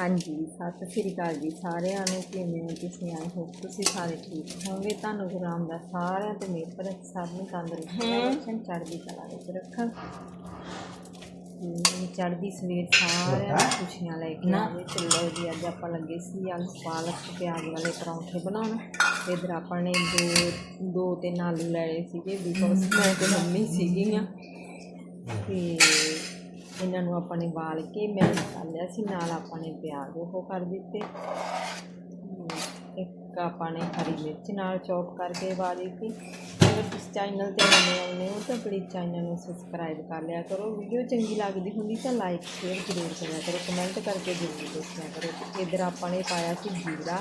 ਹਾਂਜੀ ਸਤਿ ਸ੍ਰੀ ਅਕਾਲ ਜੀ ਸਾਰਿਆਂ ਨੂੰ ਕਿਵੇਂ ਹੋ ਤੁਸੀਂ? ਆਏ ਹੋ ਤੁਸੀਂ ਸਾਰੇ ਠੀਕ ਹੋਵੋਗੇ। ਤੁਹਾਨੂੰ ਗੁਰੂ ਰਾਮਦਾਸ ਸਾਰਿਆਂ ਤੇ ਮੇਰ ਪਰ ਸਭ ਨੂੰ ਤੰਦਰੁਸਤ ਰੱਖਣ ਚੜ੍ਹਦੀ ਕਲਾ ਵਿੱਚ ਰੱਖਣ। ਤੇ ਚੜ੍ਹਦੀ ਸਵੇਰ ਸਾਰਿਆਂ ਨੂੰ ਖੁਸ਼ੀਆਂ ਲੈ ਕੇ ਆਵੇ। ਚਲੋ ਜੀ ਅੱਜ ਆਪਾਂ ਲੱਗੇ ਸੀ ਆਲੂ ਪਾਲਕ ਪਿਆਜ਼ ਵਾਲੇ ਪਰੌਂਠੇ ਬਣਾਉਣ। ਤੇ ਇਧਰ ਆਪਾਂ ਨੇ ਦੋ ਦੋ ਤਿੰਨ ਆਲੂ ਲਏ ਸੀਗੇ ਬਿਕੋਜ਼ ਮੈਂ ਤੇ ਮੰਮੀ ਸੀਗੀਆਂ। ਤੇ ਇਹਨਾਂ ਨੂੰ ਆਪਾਂ ਨੇ ਵਾਲ ਕੇ ਮੈਸ਼ ਕਰ ਲਿਆ ਸੀ ਨਾਲ ਆਪਾਂ ਨੇ ਪਿਆਜ਼ ਉਹ ਕਰ ਦਿੱਤੇ। ਇੱਕ ਆਪਾਂ ਨੇ ਹਰੀ ਮਿਰਚ ਨਾਲ ਚੌਪ ਕਰਕੇ ਪਾ ਦਿੱਤੀ ਅਗਰ ਤੁਸੀਂ ਚੈਨਲ ਤੇ ਨਵੇਂ ਆਉਂਦੇ ਹੋ ਤਾਂ ਪਲੀਜ਼ ਚੈਨਲ ਨੂੰ ਸਬਸਕ੍ਰਾਈਬ ਕਰ ਲਿਆ ਕਰੋ। ਵੀਡੀਓ ਚੰਗੀ ਲੱਗਦੀ ਹੁੰਦੀ ਤਾਂ ਲਾਈਕ ਸ਼ੇਅਰ ਜ਼ਰੂਰ ਕਰਿਆ ਕਰੋ। ਕਮੈਂਟ ਕਰਕੇ ਜ਼ਰੂਰ ਦੱਸਿਆ ਕਰੋ ਇੱਧਰ ਆਪਾਂ ਨੇ ਪਾਇਆ ਸੀ ਜੀਰਾ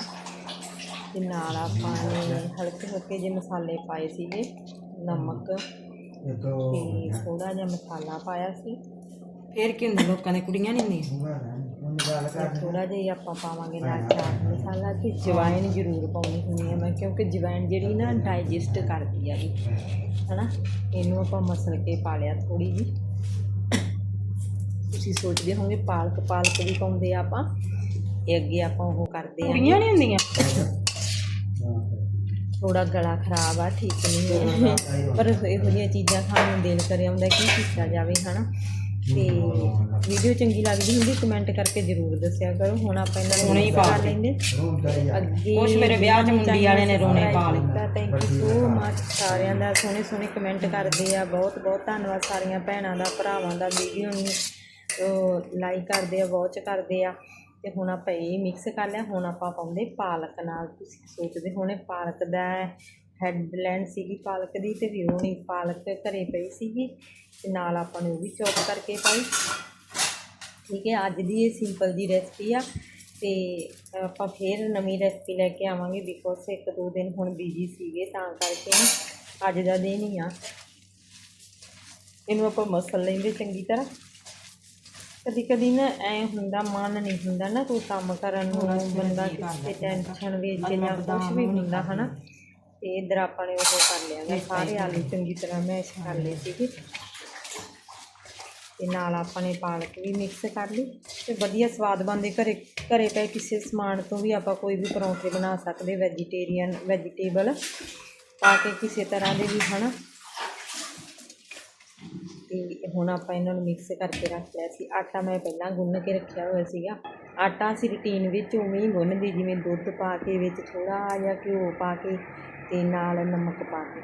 ਤੇ ਨਾਲ ਆਪਾਂ ਨੇ ਹਲਕੇ ਹਲਕੇ ਜਿਹੇ ਮਸਾਲੇ ਪਾਏ ਸੀਗੇ ਨਮਕ ਤੇ ਥੋੜਾ ਜਿਹਾ ਮਸਾਲਾ ਪਾਇਆ ਸੀ। ਫੇਰ ਕੀ ਹੁੰਦਾ ਲੋਕਾਂ ਦੇ ਕੁੜੀਆਂ ਨਹੀਂ ਹੁੰਦੀਆਂ। ਥੋੜਾ ਜਿਹਾ ਹੀ ਆਪਾਂ ਪਾਵਾਂਗੇ ਨਾਲ ਚਾਟ ਮਸਾਲਾ ਤੇ ਜਵੈਣ ਜ਼ਰੂਰ ਪਾਉਣੀ ਹੁੰਦੀ ਹੈ ਮੈਂ ਕਿਉਂਕਿ ਜਵੈਣ ਜਿਹੜੀ ਨਾ ਡਾਈਜੈਸਟ ਕਰਦੀ ਆ ਜੀ ਹਨਾ? ਇਹਨੂੰ ਆਪਾਂ ਮਸਲ ਕੇ ਪਾ ਲਿਆ ਥੋੜੀ ਜੀ ਤੁਸੀਂ ਸੋਚਦੇ ਹੋਵੋਗੇ ਪਾਲਕ ਪਾਲਕ ਵੀ ਪਾਉਂਦੇ ਆ ਆਪਾਂ ਇਹ ਅੱਗੇ ਆਪਾਂ ਉਹ ਕਰਦੇ ਆ। ਕੁੜੀਆਂ ਨਹੀਂ ਹੁੰਦੀਆਂ? ਥੋੜਾ ਗਲਾ ਖਰਾਬ ਆ ਠੀਕ ਨਹੀਂ ਹੈ ਪਰ ਇਹੋ ਜਿਹੀਆਂ ਚੀਜ਼ਾਂ ਖਾਣ ਨੂੰ ਦਿਲ ਕਰਿਆ ਹੁੰਦਾ ਕੀ ਕੀਤਾ ਜਾਵੇ ਹਨਾ? ਤੇ ਵੀਡੀਓ ਚੰਗੀ ਲੱਗਦੀ ਹੁੰਦੀ ਕਮੈਂਟ ਕਰਕੇ ਜ਼ਰੂਰ ਦੱਸਿਆ ਕਰੋ। ਹੁਣ ਆਪਾਂ ਇਹਨਾਂ ਨੂੰ ਹੁਣੇ ਹੀ ਪਾ ਕਰ ਲੈਂਦੇ। ਅੱਗੇ ਕੁਛ ਮੇਰੇ ਵਿਆਹ 'ਚ ਮੁੰਡੀ ਵਾਲੇ ਨੇ ਰੋਣੇ ਪਾ ਲਏ। ਥੈਂਕ ਯੂ ਸੋ ਮਚ ਸਾਰਿਆਂ ਦਾ। ਸੋਹਣੇ ਸੋਹਣੇ ਕਮੈਂਟ ਕਰਦੇ ਆ। ਬਹੁਤ ਬਹੁਤ ਧੰਨਵਾਦ ਸਾਰੀਆਂ ਭੈਣਾਂ ਦਾ ਭਰਾਵਾਂ ਦਾ ਵੀਡੀਓ ਨੂੰ। ਲਾਈਕ ਕਰਦੇ ਆ ਵਾਚ ਕਰਦੇ ਆ। ਤੇ ਹੁਣ ਆਪਾਂ ਇਹ ਮਿਕਸ ਕਰ ਲਿਆ। ਹੁਣ ਆਪਾਂ ਪਾਉਂਦੇ ਪਾਲਕ ਨਾਲ। ਤੁਸੀਂ ਸੋਚਦੇ ਹੋਣੇ ਪਾਲਕ ਦਾ ਹੈਡਲੈਂਡ ਸੀਗੀ ਪਾਲਕ ਦੀ ਤੇ ਵੀ ਉਹ ਨਹੀਂ ਪਾਲਕ ਘਰੇ ਪਈ ਸੀਗੀ ਤੇ ਨਾਲ ਆਪਾਂ ਨੇ ਉਹ ਵੀ ਚੌਪ ਕਰਕੇ ਪਾਈ। ਠੀਕ ਹੈ ਅੱਜ ਦੀ ਇਹ ਸਿੰਪਲ ਜੀ ਰੈਸਪੀ ਆ ਤੇ ਆਪਾਂ ਫੇਰ ਨਵੀਂ ਰੈਸਪੀ ਲੈ ਕੇ ਆਵਾਂਗੇ ਬਿਕੋਜ਼ ਇੱਕ ਦੋ ਦਿਨ ਹੁਣ ਬਿਜ਼ੀ ਸੀਗੇ ਤਾਂ ਕਰਕੇ ਅੱਜ ਦਾ ਦਿਨ ਹੀ ਆ। ਇਹਨੂੰ ਆਪਾਂ ਮਸਲ ਲੈਂਦੇ ਚੰਗੀ ਤਰ੍ਹਾਂ। ਕਦੀ ਕਦੀ ਨਾ ਐ ਹੁੰਦਾ ਮਨ ਨਹੀਂ ਹੁੰਦਾ ਨਾ ਕੋਈ ਕੰਮ ਕਰਨ ਨੂੰ ਬੰਦਾ ਕਿਸੇ ਟੈਨਸ਼ਨ ਵਿੱਚ ਜਾਂ ਕੁਝ ਵੀ ਹੁੰਦਾ ਹਨਾ? ਤੇ ਇਧਰ ਆਪਾਂ ਨੇ ਉਹ ਕਰ ਲਿਆ ਗਾ, ਸਾਰੇ ਆਲੂ ਚੰਗੀ ਤਰ੍ਹਾਂ ਮੈਸ਼ ਕਰ ਲਏ ਸੀਗੇ। ਤੇ ਨਾਲ ਆਪਾਂ ਨੇ ਪਾਲਕ ਵੀ ਮਿਕਸ ਕਰ ਲਈ ਤੇ ਵਧੀਆ ਸਵਾਦ ਬਣਦੇ ਘਰੇ ਘਰੇ ਪਏ ਕਿਸੇ ਸਮਾਨ ਤੋਂ ਵੀ ਆਪਾਂ ਕੋਈ ਵੀ ਪਰੌਂਠੇ ਬਣਾ ਸਕਦੇ ਵੈਜੀਟੇਰੀਅਨ ਵੈਜੀਟੇਬਲ ਪਾ ਕੇ ਕਿਸੇ ਤਰ੍ਹਾਂ ਦੇ ਵੀ ਹਨਾ। ਤੇ ਹੁਣ ਆਪਾਂ ਇਹਨਾਂ ਨੂੰ ਮਿਕਸ ਕਰਕੇ ਰੱਖ ਲਿਆ ਸੀ। ਆਟਾ ਮੈਂ ਪਹਿਲਾਂ ਗੁੰਨ ਕੇ ਰੱਖਿਆ ਹੋਇਆ ਸੀਗਾ। ਆਟਾ ਅਸੀਂ ਰੂਟੀਨ ਵਿੱਚ ਉਵੇਂ ਹੀ ਗੁੰਨਦੇ ਜਿਵੇਂ ਦੁੱਧ ਪਾ ਕੇ ਵਿੱਚ ਥੋੜਾ ਜਿਹਾ ਘਿਓ ਪਾ ਕੇ ਅਤੇ ਨਾਲ ਨਮਕ ਪਾ ਕੇ।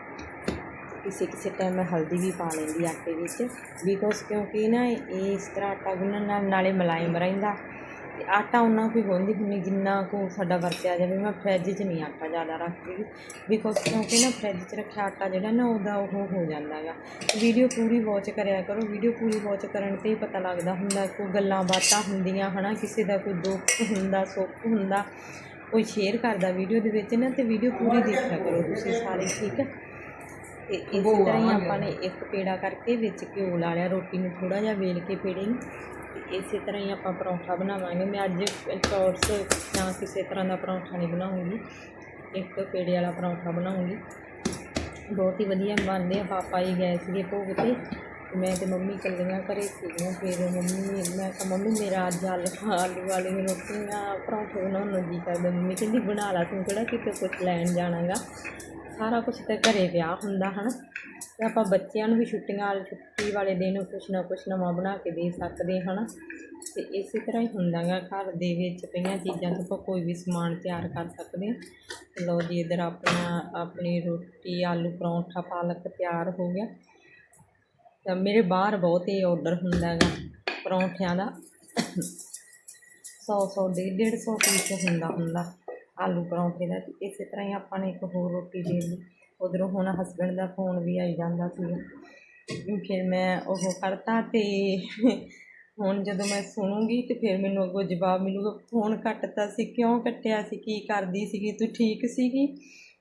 ਕਿਸੇ ਕਿਸੇ ਟਾਈਮ ਮੈਂ ਹਲਦੀ ਵੀ ਪਾ ਲੈਂਦੀ ਆਟੇ ਵਿੱਚ। ਬਿਕੋਜ਼ ਕਿਉਂਕਿ ਨਾ ਇਹ ਇਸ ਤਰ੍ਹਾਂ ਆਟਾ ਗੁੰਨਣ ਨਾਲ ਨਾਲੇ ਮਲਾਇਮ ਰਹਿੰਦਾ ਅਤੇ ਆਟਾ ਉਨਾ ਕੁ ਗੁੰਨਦੀ ਹੁੰਦੀ, ਜਿੰਨਾ ਕੁ ਸਾਡਾ ਵਰਤਿਆ ਜਾਵੇ। ਮੈਂ ਫਰਿੱਜ 'ਚ ਨਹੀਂ ਆਟਾ ਜ਼ਿਆਦਾ ਰੱਖਦੀ। ਬਿਕੋਜ਼ ਕਿਉਂਕਿ ਨਾ ਫਰਿੱਜ 'ਚ ਰੱਖਿਆ ਆਟਾ ਜਿਹੜਾ ਨਾ ਉਹਦਾ ਉਹ ਹੋ ਜਾਂਦਾ ਗਾ। ਵੀਡੀਓ ਪੂਰੀ ਵਾਚ ਕਰਿਆ ਕਰੋ। ਵੀਡੀਓ ਪੂਰੀ ਵਾਚ ਕਰਨ 'ਤੇ ਹੀ ਪਤਾ ਲੱਗਦਾ ਹੁੰਦਾ, ਕੋਈ ਗੱਲਾਂ ਬਾਤਾਂ ਹੁੰਦੀਆਂ ਹਨਾ, ਕਿਸੇ ਦਾ ਕੋਈ ਦੁੱਖ ਹੁੰਦਾ, ਸੁੱਖ ਹੁੰਦਾ। ਕੋਈ ਸ਼ੇਅਰ ਕਰਦਾ ਵੀਡੀਓ ਦੇ ਵਿੱਚ ਨਾ ਤੇ ਵੀਡੀਓ ਪੂਰੀ ਦੇਖਿਆ ਕਰੋ ਤੁਸੀਂ ਸਾਰੇ ਠੀਕ ਹੈ ਤੇ ਇਸੇ ਤਰ੍ਹਾਂ ਹੀ ਆਪਾਂ ਨੇ ਇੱਕ ਪੇੜਾ ਕਰਕੇ ਵਿੱਚ ਘਿਓ ਲਾ ਲਿਆ ਰੋਟੀ ਨੂੰ ਥੋੜਾ ਜਿਹਾ ਵੇਲ ਕੇ ਪੇੜੇ ਨੂੰ। ਇਸੇ ਤਰ੍ਹਾਂ ਹੀ ਆਪਾਂ ਪਰੌਂਠਾ ਬਣਾਵਾਂਗੇ। ਮੈਂ ਅੱਜ ਚੌਰਸ ਜਾਂ ਕਿਸੇ ਤਰ੍ਹਾਂ ਦਾ ਪਰੌਂਠਾ ਨਹੀਂ ਬਣਾਉਂਗੀ। ਇੱਕ ਪੇੜੇ ਵਾਲਾ ਪਰੌਂਠਾ ਬਣਾਉਂਗੀ। ਬਹੁਤ ਹੀ ਵਧੀਆ ਬਣਦੇ ਆ ਪਾਪਾ ਜੀ ਗਏ ਸੀਗੇ ਭੋਗ ਤੇ। ਮੈਂ ਤੇ ਮੰਮੀ ਇਕੱਲੀਆਂ ਘਰ ਸੀਗੀਆਂ, ਫਿਰ ਮੰਮੀ, ਮੈਂ ਕਿਹਾ, ਮੰਮੀ, ਮੇਰਾ ਅੱਜ ਆਲੂ ਆਲੂ ਵਾਲੀ ਰੋਟੀਆਂ, ਪਰੌਂਠੇ ਬਣਾਉਣ ਨੂੰ ਜੀ ਕਰਦਾ ਮੰਮੀ ਕਹਿੰਦੀ, ਬਣਾ ਲਾ, ਤੂੰ ਕਿਹੜਾ ਕਿਤੇ ਕੁਛ ਲੈਣ ਜਾਣਾ ਗਾ ਸਾਰਾ ਕੁਝ ਤਾਂ ਘਰੇ ਵਿਆਹ ਹੁੰਦਾ, ਹਨ? ਤੇ ਆਪਾਂ ਬੱਚਿਆਂ ਨੂੰ ਵੀ ਛੁੱਟੀਆਂ ਵਾਲੇ ਛੁੱਟੀ ਵਾਲੇ ਦਿਨ ਕੁਛ ਨਾ ਕੁਛ ਨਵਾਂ ਬਣਾ ਕੇ ਦੇ ਸਕਦੇ, ਹਨ? ਤੇ ਇਸੇ ਤਰ੍ਹਾਂ ਹੀ ਹੁੰਦਾ ਗਾ ਘਰ ਦੇ ਵਿੱਚ ਪਈਆਂ ਚੀਜ਼ਾਂ ਤੋਂ ਆਪਾਂ ਕੋਈ ਵੀ ਸਮਾਨ ਤਿਆਰ ਕਰ ਸਕਦੇ ਹਾਂ। ਲਓ ਜੀ, ਇਧਰ ਆਪਣਾ, ਆਪਣੀ ਰੋਟੀ, ਆਲੂ ਪਰੌਂਠਾ, ਪਾਲਕ ਤਿਆਰ ਹੋ ਗਿਆ। ਤਾਂ ਮੇਰੇ ਬਾਹਰ ਬਹੁਤ ਹੀ ਆਰਡਰ ਹੁੰਦਾ ਗਾ ਪਰੌਂਠਿਆਂ ਦਾ। ਸੌ ਸੌ, ਡੇਢ ਡੇਢ ਸੌ ਪੀਸ ਹੁੰਦਾ ਹੁੰਦਾ, ਆਲੂ ਪਰੌਂਠੇ ਦਾ। ਇਸੇ ਤਰ੍ਹਾਂ ਹੀ ਆਪਾਂ ਨੇ ਇੱਕ ਹੋਰ ਰੋਟੀ ਦੇ ਲਈ। ਉਧਰੋਂ ਹੁਣ ਹਸਬੈਂਡ ਦਾ ਫੋਨ ਵੀ ਆਈ ਜਾਂਦਾ ਸੀ। ਫਿਰ ਮੈਂ ਉਹ ਕਰਤਾ ਤੇ ਹੁਣ ਜਦੋਂ ਮੈਂ ਸੁਣੂੰਗੀ ਤੇ ਫਿਰ ਮੈਨੂੰ ਅੱਗੋਂ ਜਵਾਬ ਮਿਲੂਗਾ ਫੋਨ ਕੱਟਤਾ ਸੀ, ਕਿਉਂ ਕੱਟਿਆ ਸੀ, ਕੀ ਕਰਦੀ ਸੀਗੀ, ਤੂੰ ਠੀਕ ਸੀਗੀ?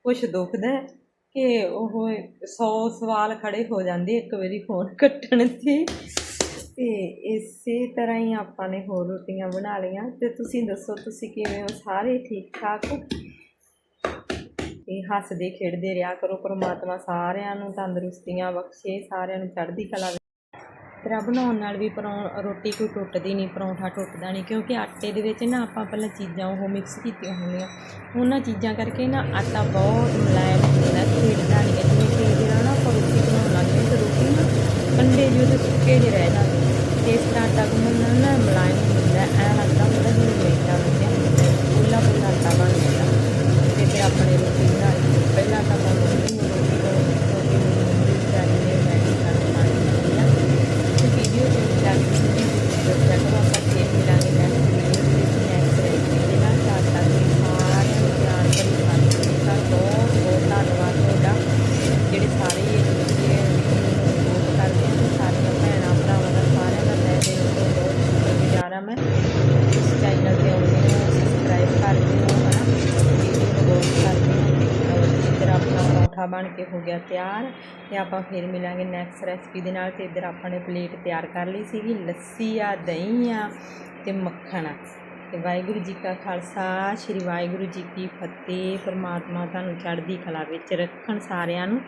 ਕੁਛ ਦੁਖਦਾ ਹੈ? ਕਿ ਉਹ 100 ਸਵਾਲ ਖੜੇ ਹੋ ਜਾਂਦੇ, ਇੱਕ ਵਾਰੀ ਫੋਨ ਕੱਟਣ ਤੇ ਤੇ ਇਸੇ ਤਰ੍ਹਾਂ ਹੀ ਆਪਾਂ ਨੇ ਹੋਰ ਰੋਟੀਆਂ ਬਣਾ ਲਈਆਂ। ਤੇ ਤੁਸੀਂ ਦੱਸੋ, ਤੁਸੀਂ ਕਿਵੇਂ ਹੋ? ਸਾਰੇ ਠੀਕ ਠਾਕ ਇਹ ਹੱਸਦੇ ਖੇਡਦੇ ਰਿਹਾ ਕਰੋ, ਪਰਮਾਤਮਾ ਸਾਰਿਆਂ ਨੂੰ ਤੰਦਰੁਸਤੀਆਂ ਬਖਸ਼ੇ, ਸਾਰਿਆਂ ਨੂੰ ਚੜ੍ਹਦੀ ਕਲਾ ਤਰ੍ਹਾਂ ਬਣਾਉਣ ਨਾਲ ਵੀ ਪਰੌਂ, ਰੋਟੀ ਕੋਈ ਟੁੱਟਦੀ ਨਹੀਂ, ਪਰੌਂਠਾ ਟੁੱਟਦਾ ਨਹੀਂ, ਕਿਉਂਕਿ ਆਟੇ ਦੇ ਵਿੱਚ ਨਾ ਆਪਾਂ ਪਹਿਲਾਂ ਚੀਜ਼ਾਂ ਉਹ ਮਿਕਸ ਕੀਤੀਆਂ ਹੁੰਦੀਆਂ ਉਹਨਾਂ ਚੀਜ਼ਾਂ ਕਰਕੇ ਨਾ ਆਟਾ ਬਹੁਤ ਮੁਲਾਇਮ ਹੁੰਦਾ ਖੇਡਦਾ ਨਹੀਂ ਹੈ। ਜਿਵੇਂ ਕਿ ਨਾ ਆਪਾਂ ਰੋਟੀ ਬਣਾਉਣ ਲੱਗਦੇ ਹਾਂ ਰੋਟੀ ਨਾ ਕੰਡੇ ਜਿਹੇ ਉਹਦੇ ਸੁੱਕੇ ਜਿਹੇ ਰਹਿ ਜਾਂਦੇ ਇਸ ਤਰ੍ਹਾਂ ਆਟਾ ਗੁੰਨਣ ਨਾਲ ਨਾ ਮੁਲਾਇਮ ਹੁੰਦਾ, ਐ ਲੱਗਦਾ ਹੁੰਦਾ ਜਿਵੇਂ ਮੈਦਾ ਲੱਗਿਆ ਹੁੰਦਾ ਪੂਲਾ ਪੂਲਾ ਆਟਾ ਬਣ ਜਾਂਦਾ ਤੇ ਫਿਰ ਆਪਣੇ ਰੋਟੀ ਬਣਾਈ, ਪਹਿਲਾਂ ਤਾਂ ਆਪਾਂ ਮੰਮੀ ਨੂੰ ਰੋਟੀ ਬਣਾਉਣੀ ਕਿਉਂਕਿ ਮੰਮੀ ਵਿਚਾਰੀ ਨੇ ਮੈਗੀ ਖਾਣੀ ਖਾਣੀ ਆ ਤੇ ਵੀਡੀਓ ਚ ਲੱਗ ਸੀ ਦੱਸਿਆ ਕਰੋ ਆਪਾਂ ਫੇਰ ਮਿਲਾਂਗੇ ਨੈਕਸਟ ਵੀਡੀਓ ਦੇ ਵਿੱਚ ਨੈਕਸਟ ਰੈਸਿਪੀ ਦੇ ਨਾਲ ਚਾਰ ਤੱਕ ਸਾਰਿਆਂ ਨੂੰ ਪਿਆਰ ਭਰੀ ਸਤਿ ਸ਼੍ਰੀ ਅਕਾਲ ਬਹੁਤ ਬਹੁਤ ਧੰਨਵਾਦ ਤੁਹਾਡਾ ਜਿਹੜੇ ਸਾਰੇ ਇਹ ਬੱਚੇ ਨੂੰ ਸਪੋਰਟ ਕਰਦੇ ਆ ਤੇ ਸਾਰੀਆਂ ਭੈਣਾਂ ਭਰਾਵਾਂ ਦਾ ਸਾਰਿਆਂ ਦਾ ਤਹਿ ਦਿਲ ਤੋਂ ਬਹੁਤ ਸ਼ੁਕਰਗੁਜ਼ਾਰ ਹਾਂ ਮੈਂ ਇਸ ਚੈਨਲ ਤੇ ਆਉਂਦੇ ਹੋ ਸਬਸਕ੍ਰਾਈਬ ਕਰਦੇ ਹੋ ਹਨਾ ਵੀਡੀਓ ਨੂੰ ਵਾਚ ਕਰਦੇ ਹੋ ਤੇ ਅਹ ਇੱਧਰ ਆਪਣਾ ਬਣ ਕੇ ਹੋ ਗਿਆ ਤਿਆਰ ਤੇ ਆਪਾਂ ਫਿਰ ਮਿਲਾਂਗੇ ਨੈਕਸਟ ਰੈਸਪੀ ਦੇ ਨਾਲ ਤੇ ਇੱਧਰ ਆਪਾਂ ਨੇ ਪਲੇਟ ਤਿਆਰ ਕਰ ਲਈ ਸੀਗੀ ਲੱਸੀ ਆ, ਦਹੀਂ ਆ ਤੇ ਮੱਖਣ ਆ। ਤੇ ਵਾਹਿਗੁਰੂ ਜੀ ਕਾ ਖਾਲਸਾ, ਸ੍ਰੀ ਵਾਹਿਗੁਰੂ ਜੀ ਕੀ ਫਤਿਹ। ਪਰਮਾਤਮਾ ਤੁਹਾਨੂੰ ਚੜ੍ਹਦੀ ਕਲਾ ਵਿੱਚ ਰੱਖਣ ਸਾਰਿਆਂ ਨੂੰ।